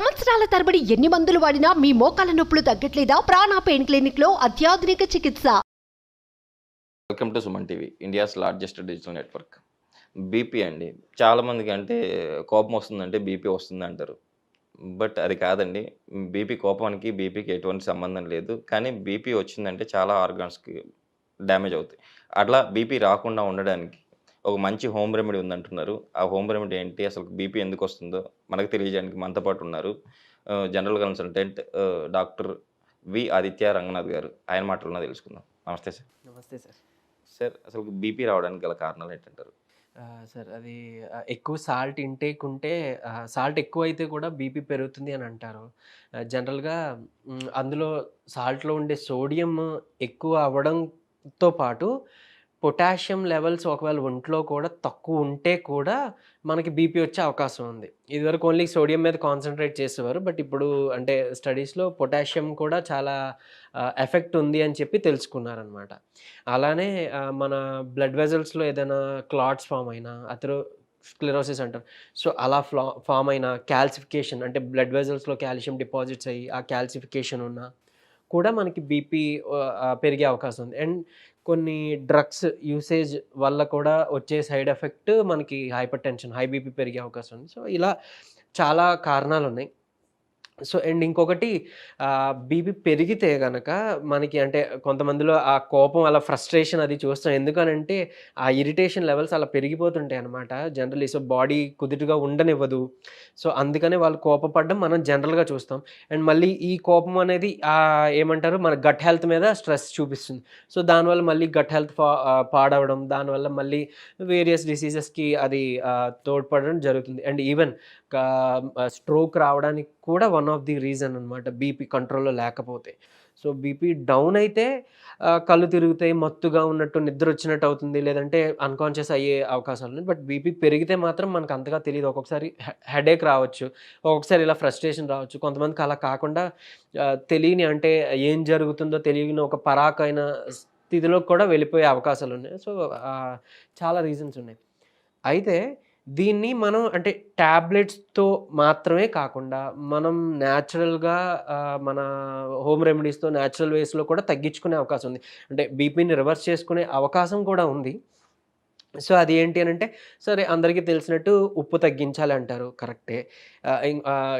సంవత్సరాల తరబడి ఎన్ని మందులు వాడినా మీ మోకాల నొప్పులు తగ్గట్లేదా? ప్రాణ పెయిన్ క్లినిక్లో అత్యాధునిక చికిత్స. Welcome to Suman TV India's largest digital network. BP అండి. చాలామందికి అంటే కోపం వస్తుందంటే బీపీ వస్తుంది అంటారు. బట్ అది కాదండి. బీపీ కోపానికి బీపీకి ఎటువంటి సంబంధం లేదు. కానీ బీపీ వచ్చిందంటే చాలా ఆర్గాన్స్కి డ్యామేజ్ అవుతాయి. అట్లా బీపీ రాకుండా ఉండడానికి ఒక మంచి హోమ్ రెమెడీ ఉందంటున్నారు. ఆ హోమ్ రెమెడీ ఏంటి? అసలు బీపీ ఎందుకు వస్తుందో మనకు తెలియజేయడానికి మనతో పాటు ఉన్నారు. General consultant doctor V Aditya Ranganath garu. ఆయన మాటలను తెలుసుకుందాం. నమస్తే సార్. నమస్తే సార్. సార్ అసలు బీపీ రావడానికి గల కారణాలు ఏంటంటారు? సార్ అది ఎక్కువ సాల్ట్ ఇంటేక్ ఉంటే సాల్ట్ ఎక్కువ అయితే కూడా బీపీ పెరుగుతుంది అని అంటారు. జనరల్గా అందులో సాల్ట్లో ఉండే సోడియం ఎక్కువ అవ్వడంతో పాటు పొటాషియం లెవెల్స్ ఒకవేళ ఒంట్లో కూడా తక్కువ ఉంటే కూడా మనకి బీపీ వచ్చే అవకాశం ఉంది. ఇదివరకు ఓన్లీ సోడియం మీద కాన్సన్ట్రేట్ చేసేవారు. బట్ ఇప్పుడు అంటే స్టడీస్లో పొటాషియం కూడా చాలా ఎఫెక్ట్ ఉంది అని చెప్పి తెలుసుకున్నారనమాట అలానే మన బ్లడ్ వెజల్స్లో ఏదైనా క్లాట్స్ ఫామ్ అయినా అతను స్క్లెరోసిస్ అంటారు. సో అలా ఫ్లా ఫామ్ అయిన క్యాల్సిఫికేషన్ అంటే బ్లడ్ వెజల్స్లో కాల్షియం డిపాజిట్స్ అయ్యి ఆ క్యాల్సిఫికేషన్ ఉన్నా కూడా మనకి బీపీ పెరిగే అవకాశం ఉంది. అండ్ కొన్ని డ్రగ్స్ యూసేజ్ వల్ల కూడా వచ్చే సైడ్ ఎఫెక్ట్ మనకి హైపర్ టెన్షన్ హై బీపీ పెరిగే అవకాశం ఉంది. సో ఇలా చాలా కారణాలు ఉన్నాయి సో అండ్ ఇంకొకటి బీపీ పెరిగితే కనుక మనకి అంటే కొంతమందిలో ఆ కోపం అలా ఫ్రస్ట్రేషన్ అది చూస్తాం. ఎందుకనంటే ఆ ఇరిటేషన్ లెవెల్స్ అలా పెరిగిపోతుంటాయి అనమాట జనరలీ. సో బాడీ కుదుటుగా ఉండనివ్వదు. సో అందుకనే వాళ్ళు కోపపడడం మనం జనరల్గా చూస్తాం. అండ్ మళ్ళీ ఈ కోపం అనేది ఏమంటారు? మన గట్ హెల్త్ మీద స్ట్రెస్ చూపిస్తుంది. సో దానివల్ల మళ్ళీ గట్ హెల్త్ పాడవడం దానివల్ల మళ్ళీ వేరియస్ డిసీజెస్కి అది తోడ్పడడం జరుగుతుంది. అండ్ ఈవెన్ స్ట్రోక్ రావడానికి కూడా వన్ ఆఫ్ ది రీజన్ అనమాట బీపీ కంట్రోల్లో లేకపోతే. సో బీపీ డౌన్ అయితే కళ్ళు తిరుగుతాయి మత్తుగా ఉన్నట్టు నిద్ర వచ్చినట్టు అవుతుంది లేదంటే అన్కాన్షియస్ అయ్యే అవకాశాలు ఉన్నాయి. బట్ బీపీ పెరిగితే మాత్రం మనకు అంతగా తెలియదు ఒక్కొక్కసారి హెడేక్ రావచ్చు ఒక్కొక్కసారి ఇలా ఫ్రస్ట్రేషన్ రావచ్చు. కొంతమందికి అలా కాకుండా తెలియని అంటే ఏం జరుగుతుందో తెలియని ఒక పరాకైన స్థితిలో కూడా వెళ్ళిపోయే అవకాశాలు ఉన్నాయి. సో చాలా రీజన్స్ ఉన్నాయి. అయితే దీన్ని మనం అంటే ట్యాబ్లెట్స్తో మాత్రమే కాకుండా మనం న్యాచురల్గా మన హోమ్ రెమెడీస్తో న్యాచురల్ వేస్లో కూడా తగ్గించుకునే అవకాశం ఉంది. అంటే బీపీని రివర్స్ చేసుకునే అవకాశం కూడా ఉంది. సో అది ఏంటి అని అంటే సరే అందరికీ తెలిసినట్టు ఉప్పు తగ్గించాలి అంటారు. కరెక్టే.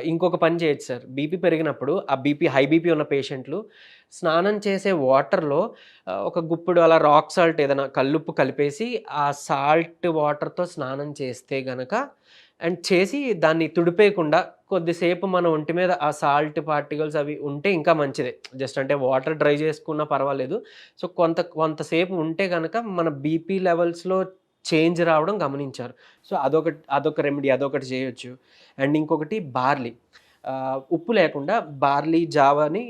ఇంకొక పని చేయొచ్చు సార్. బీపీ పెరిగినప్పుడు ఆ బీపీ హై బీపీ ఉన్న పేషెంట్లు స్నానం చేసే వాటర్లో ఒక గుప్పుడు అలా రాక్ సాల్ట్ ఏదైనా కల్లుప్పు కలిపేసి ఆ సాల్ట్ వాటర్తో స్నానం చేస్తే గనక అండ్ చేసి దాన్ని తుడిపేయకుండా కొద్దిసేపు మన ఒంటి మీద ఆ సాల్ట్ పార్టికల్స్ అవి ఉంటే ఇంకా మంచిదే. జస్ట్ అంటే వాటర్ డ్రై చేసుకున్నా పర్వాలేదు. సో కొంత కొంతసేపు ఉంటే కనుక మన బీపీ లెవెల్స్లో చేంజ్ రావడం గమనించారు. సో అదొకటి అదొక రెమెడీ అదొకటి చేయొచ్చు. అండ్ ఇంకొకటి బార్లీ. ఉప్పు లేకుండా బార్లీ జావాని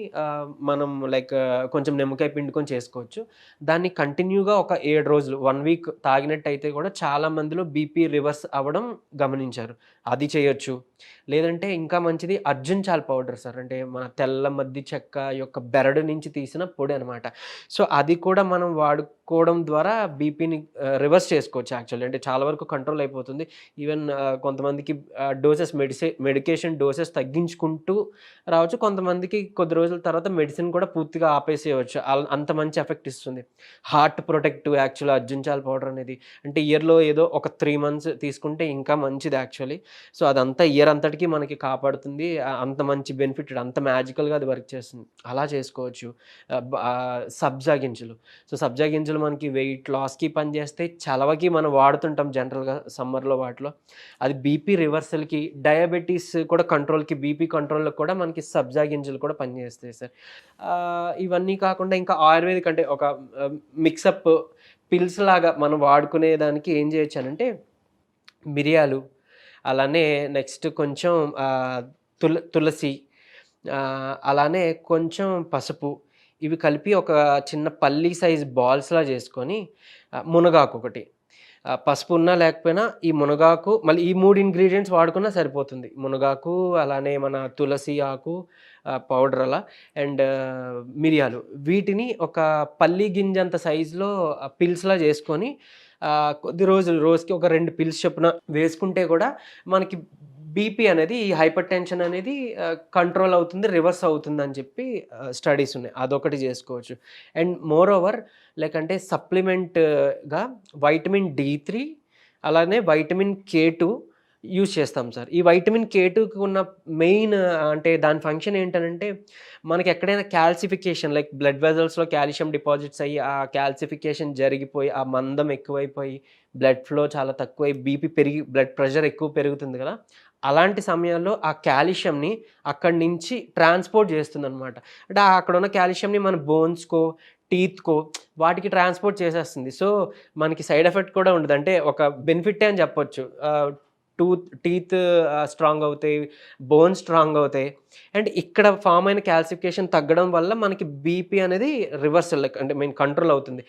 మనం లైక్ కొంచెం నిమ్మకాయ పిండుకొని చేసుకోవచ్చు. దాన్ని కంటిన్యూగా ఒక ఏడు రోజులు వన్ వీక్ తాగినట్టయితే కూడా చాలా మందిలో బీపీ రివర్స్ అవ్వడం గమనించారు. అది చేయొచ్చు. లేదంటే ఇంకా మంచిది అర్జున్ చాల్ పౌడర్ సార్. అంటే మన తెల్ల మద్ది చెక్క యొక్క బెరడు నుంచి తీసిన పొడి అనమాట సో అది కూడా మనం వాడుకోవడం ద్వారా బీపీని రివర్స్ చేసుకోవచ్చు యాక్చువల్లీ. అంటే చాలా వరకు కంట్రోల్ అయిపోతుంది. ఈవెన్ కొంతమందికి డోసెస్ మెడిసే మెడికేషన్ డోసెస్ తగ్గించుకుంటూ రావచ్చు. కొంతమందికి కొద్ది రోజుల తర్వాత మెడిసిన్ కూడా పూర్తిగా ఆపేసేయవచ్చు. అల్- అంత మంచి ఎఫెక్ట్ ఇస్తుంది. హార్ట్ ప్రొటెక్టివ్ యాక్చువల్ అర్జున్ చాల్ పౌడర్ అనేది. అంటే ఇయర్లో ఏదో ఒక త్రీ మంత్స్ తీసుకుంటే ఇంకా మంచిది యాక్చువల్లీ. సో అదంతా ఇయర్ అంతటికి మనకి కాపాడుతుంది. అంత మంచి బెనిఫిట్ అంత మ్యాజికల్గా అది వర్క్ చేస్తుంది. అలా చేసుకోవచ్చు. సబ్జా గింజలు. సో సబ్జా గింజలు మనకి వెయిట్ లాస్కి పనిచేస్తే చలవకి మనం వాడుతుంటాం జనరల్గా సమ్మర్లో వాటిలో. అది బీపీ రివర్సల్కి డయాబెటీస్ కూడా కంట్రోల్కి బీపీ కంట్రోల్కి కూడా మనకి సబ్జా గింజలు కూడా పనిచేస్తాయి సార్. ఇవన్నీ కాకుండా ఇంకా ఆయుర్వేదిక్ అంటే ఒక మిక్సప్ పిల్స్ లాగా మనం వాడుకునే దానికి ఏం చేయొచ్చానంటే మిరియాలు అలానే నెక్స్ట్ కొంచెం తుల తులసి అలానే కొంచెం పసుపు ఇవి కలిపి ఒక చిన్న పల్లి సైజ్ బాల్స్లా చేసుకొని మునగాకు ఒకటి. పసుపు ఉన్నా లేకపోయినా ఈ మునగాకు మళ్ళీ ఈ మూడు ఇంగ్రీడియంట్స్ వాడుకున్నా సరిపోతుంది. మునగాకు అలానే మన తులసి ఆకు పౌడర్ అలా అండ్ మిరియాలు. వీటిని ఒక పల్లి గింజంత సైజులో పిల్స్లా చేసుకొని కొద్ది రోజులు రోజుకి ఒక రెండు పిల్స్ చొప్పున వేసుకుంటే కూడా మనకి బీపీ అనేది ఈ హైపర్ టెన్షన్ అనేది కంట్రోల్ అవుతుంది రివర్స్ అవుతుంది అని చెప్పి స్టడీస్ ఉన్నాయి. అదొకటి చేసుకోవచ్చు. అండ్ మోర్ ఓవర్ లైక్ అంటే సప్లిమెంట్గా వైటమిన్ డి త్రీ అలానే వైటమిన్ కే టూ యూజ్ చేస్తాం సార్. ఈ వైటమిన్ కే టూకి ఉన్న మెయిన్ అంటే దాని ఫంక్షన్ ఏంటంటే మనకి ఎక్కడైనా క్యాల్సిఫికేషన్ లైక్ బ్లడ్ వెజల్స్లో కాల్షియం డిపాజిట్స్ అయ్యి ఆ క్యాల్సిఫికేషన్ జరిగిపోయి ఆ మందం ఎక్కువైపోయి బ్లడ్ ఫ్లో చాలా తక్కువై బీపీ పెరిగి బ్లడ్ ప్రెషర్ ఎక్కువ పెరుగుతుంది కదా. అలాంటి సమయాల్లో ఆ కాల్షియంని అక్కడి నుంచి ట్రాన్స్పోర్ట్ చేస్తుంది అనమాట అంటే అక్కడ ఉన్న కాల్షియంని మన బోన్స్కో టీత్కో వాటికి ట్రాన్స్పోర్ట్ చేసేస్తుంది. సో మనకి సైడ్ ఎఫెక్ట్ కూడా ఉండదు. అంటే ఒక బెనిఫిటే అని చెప్పొచ్చు. టూత్ టీత్ స్ట్రాంగ్ అవుతాయి బోన్ స్ట్రాంగ్ అవుతాయి. అండ్ ఇక్కడ ఫామ్ అయిన క్యాల్సిఫికేషన్ తగ్గడం వల్ల మనకి బీపీ అనేది రివర్సల్ లైక్ అంటే మీన్ కంట్రోల్ అవుతుంది.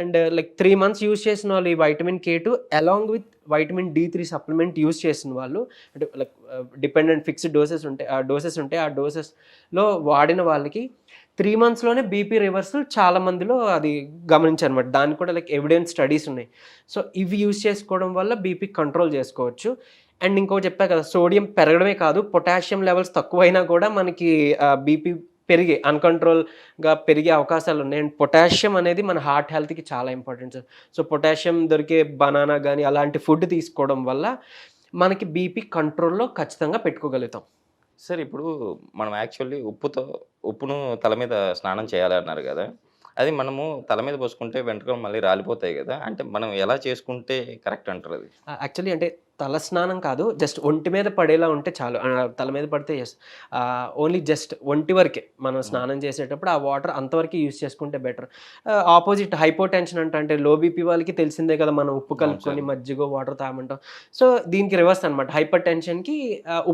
And like three months use చేసిన వాళ్ళు ఈ vitamin K two along with vitamin D three supplement use చేసిన వాళ్ళు అంటే లైక్ డిపెండెంట్ ఫిక్స్డ్ డోసెస్ ఉంటాయి ఆ డోసెస్ ఉంటాయి ఆ డోసెస్లో వాడిన వాళ్ళకి త్రీ మంత్స్లోనే బీపీ రివర్సల్ చాలా మందిలో అది గమనించారు అనమాట దానికి కూడా లైక్ ఎవిడెన్స్ స్టడీస్ ఉన్నాయి. సో ఇవి యూస్ చేసుకోవడం వల్ల బీపీ కంట్రోల్ చేసుకోవచ్చు. అండ్ ఇంకో చెప్పా కదా సోడియం పెరగడమే కాదు పొటాషియం లెవెల్స్ తక్కువైనా కూడా మనకి బీపీ పెరిగే అన్కంట్రోల్గా పెరిగే అవకాశాలు ఉన్నాయి. అండ్ పొటాషియం అనేది మన హార్ట్ హెల్త్కి చాలా ఇంపార్టెంట్ సార్. సో పొటాషియం దొరికే బనానా కానీ అలాంటి ఫుడ్ తీసుకోవడం వల్ల మనకి బీపీ కంట్రోల్లో ఖచ్చితంగా పెట్టుకోగలుగుతాం. సార్ ఇప్పుడు మనం యాక్చువల్లీ ఉప్పుతో ఉప్పును తల మీద స్నానం చేయాలి అన్నారు కదా. అది మనము తల మీద పోసుకుంటే వెంట్రుకలు మళ్ళీ రాలిపోతాయి కదా. అంటే మనం ఎలా చేసుకుంటే కరెక్ట్ అంటారు అది? యాక్చువల్లీ అంటే తల స్నానం కాదు జస్ట్ ఒంటి మీద పడేలా ఉంటే చాలు. తల మీద పడితే ఎస్ ఓన్లీ జస్ట్ ఒంటి వరకే మనం స్నానం చేసేటప్పుడు ఆ వాటర్ అంతవరకు యూస్ చేసుకుంటే బెటర్ ఆపోజిట్ హైపో టెన్షన్ అంటే అంటే లో బీపీ వాళ్ళకి తెలిసిందే కదా మనం ఉప్పు కలుపుకొని మజ్జిగ వాటర్ తాగమంటాం. సో దీనికి రివర్స్ అనమాట హైపర్ టెన్షన్కి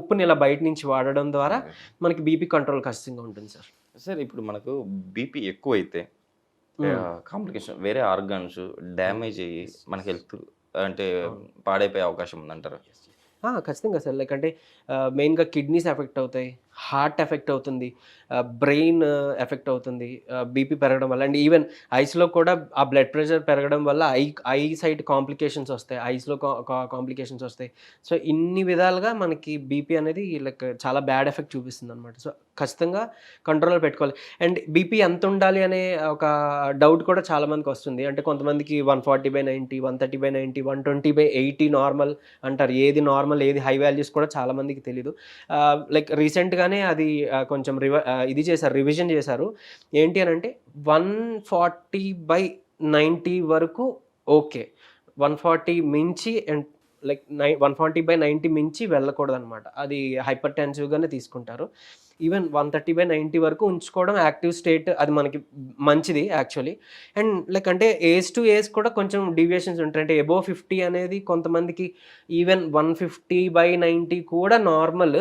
ఉప్పుని ఇలా బయట నుంచి వాడడం ద్వారా మనకి బీపీ కంట్రోల్ ఖచ్చితంగా ఉంటుంది సార్. సార్ ఇప్పుడు మనకు బీపీ ఎక్కువ అయితే కాంప్లికేషన్ వేరే ఆర్గాన్స్ డ్యామేజ్ అయ్యి మన హెల్త్ అంటే పాడైపోయే అవకాశం ఉందంటారు? ఆ, ఖచ్చితంగా సార్. లైక్ అంటే మెయిన్గా కిడ్నీస్ ఎఫెక్ట్ అవుతాయి. హార్ట్ ఎఫెక్ట్ అవుతుంది బ్రెయిన్ ఎఫెక్ట్ అవుతుంది బీపీ పెరగడం వల్ల. అండ్ ఈవెన్ ఐస్లో కూడా ఆ బ్లడ్ ప్రెషర్ పెరగడం వల్ల ఐ ఐ సైట్ కాంప్లికేషన్స్ వస్తాయి ఐస్లో కాంప్లికేషన్స్ వస్తాయి. సో ఇన్ని విధాలుగా మనకి బీపీ అనేది లైక్ చాలా బ్యాడ్ ఎఫెక్ట్ చూపిస్తుంది అనమాట సో ఖచ్చితంగా కంట్రోల్లో పెట్టుకోవాలి. అండ్ బీపీ ఎంత ఉండాలి అనే ఒక డౌట్ కూడా చాలా మందికి వస్తుంది. అంటే కొంతమందికి one forty by ninety one thirty by ninety one twenty by eighty normal అంటారు. ఏది నార్మల్ ఏది హై వాల్యూస్ కూడా చాలామందికి తెలియదు లైక్ రీసెంట్గానే అది కొంచెం రివ ఇది చేశారు రివిజన్ చేశారు. ఏంటి అని అంటే వన్ ఫార్టీ బై నైంటీ వరకు ఓకే. వన్ ఫార్టీ మించి అండ్ లైక్ నై వన్ ఫార్టీ బై నైంటీ మించి వెళ్ళకూడదు అనమాట అది హైపర్ టెన్సివ్గానే తీసుకుంటారు. Even one thirty by ninety వరకు ఉంచుకోవడం యాక్టివ్ స్టేట్ అది మనకి మంచిది యాక్చువల్లీ. అండ్ లైక్ అంటే ఏజ్ టు ఏజ్ కూడా కొంచెం డీవియేషన్స్ ఉంటాయి. అంటే ఎబో ఫిఫ్టీ అనేది కొంతమందికి even one fifty by ninety కూడా నార్మల్.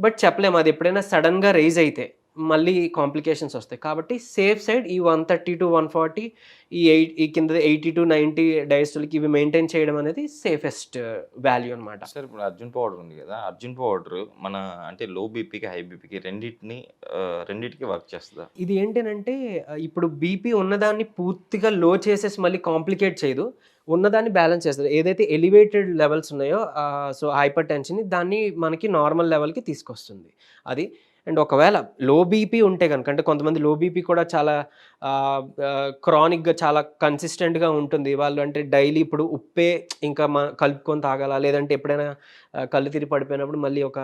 బట్ చెప్పలేము. అది ఎప్పుడైనా సడన్గా రైజ్ అయితే. మళ్ళీ కాంప్లికేషన్స్ వస్తాయి. కాబట్టి సేఫ్ సైడ్ ఈ one thirty to one forty ఈ ఎయిట్ ఈ కింద ఎయిటీ టు నైంటీ డైస్టులకి ఇవి మెయింటైన్ చేయడం అనేది సేఫెస్ట్ వాల్యూ అనమాట సార్ ఇప్పుడు అర్జున్ పౌడర్ ఉంది కదా అర్జున్ పౌడర్ మన అంటే లో బీపీకి హై బీపీకి రెండింటిని రెండింటికి వర్క్ చేస్తుందా? ఇది ఏంటంటే ఇప్పుడు బీపీ ఉన్నదాన్ని పూర్తిగా లో చేసేసి మళ్ళీ కాంప్లికేట్ చేయదు. ఉన్నదాన్ని బ్యాలెన్స్ చేస్తుంది. ఏదైతే ఎలివేటెడ్ లెవెల్స్ ఉన్నాయో సో హైపర్ టెన్షన్ దాన్ని మనకి నార్మల్ లెవెల్కి తీసుకొస్తుంది. అది అండ్ ఒకవేళ లో బీపీ ఉంటే కనుక అంటే కొంతమంది లో బీపీ కూడా చాలా క్రానిక్గా చాలా కన్సిస్టెంట్గా ఉంటుంది. వాళ్ళు అంటే డైలీ ఇప్పుడు ఉప్పే ఇంకా మా కలుపుకొని తాగాల? లేదంటే ఎప్పుడైనా కళ్ళు తిరిగి పడిపోయినప్పుడు మళ్ళీ ఒక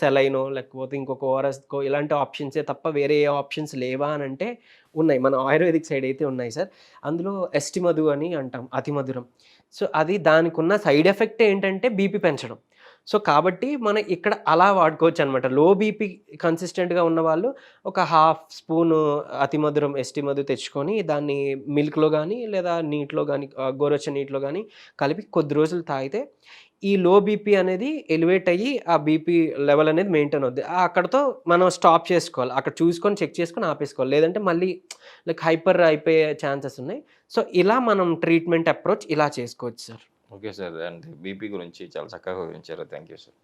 సెలైనో లేకపోతే ఇంకొక ఓఆర్ఎస్కో ఇలాంటి ఆప్షన్సే తప్ప వేరే ఏ ఆప్షన్స్ లేవా అని అంటే ఉన్నాయి. మన ఆయుర్వేదిక్ సైడ్ అయితే ఉన్నాయి సార్. అందులో ఎస్టి మధు అని అంటాం అతి మధురం సో అది దానికి ఉన్న సైడ్ ఎఫెక్ట్ ఏంటంటే బీపీ పెంచడం. సో కాబట్టి మనం ఇక్కడ అలా వాడుకోవచ్చు అనమాట లో బీపీ కన్సిస్టెంట్గా ఉన్న వాళ్ళు ఒక హాఫ్ స్పూన్ అతి మధురం ఎస్టి మధు తెచ్చుకొని దాన్ని మిల్క్లో కానీ లేదా నీటిలో కానీ గోరొచ్చ నీటిలో కానీ కలిపి కొద్ది రోజులు తాగితే ఈ లో బీపీ అనేది ఎలివేట్ అయ్యి ఆ బీపీ లెవెల్ అనేది మెయింటైన్ అవుద్ది. అక్కడతో మనం స్టాప్ చేసుకోవాలి. అక్కడ చూసుకొని చెక్ చేసుకొని ఆపేసుకోవాలి. లేదంటే మళ్ళీ లైక్ హైపర్ అయిపోయే ఛాన్సెస్ ఉన్నాయి. సో ఇలా మనం ట్రీట్మెంట్ అప్రోచ్ ఇలా చేసుకోవచ్చు sir. Okay sir. And BP గురించి చాలా చక్కగా వివరించారు. Thank you sir.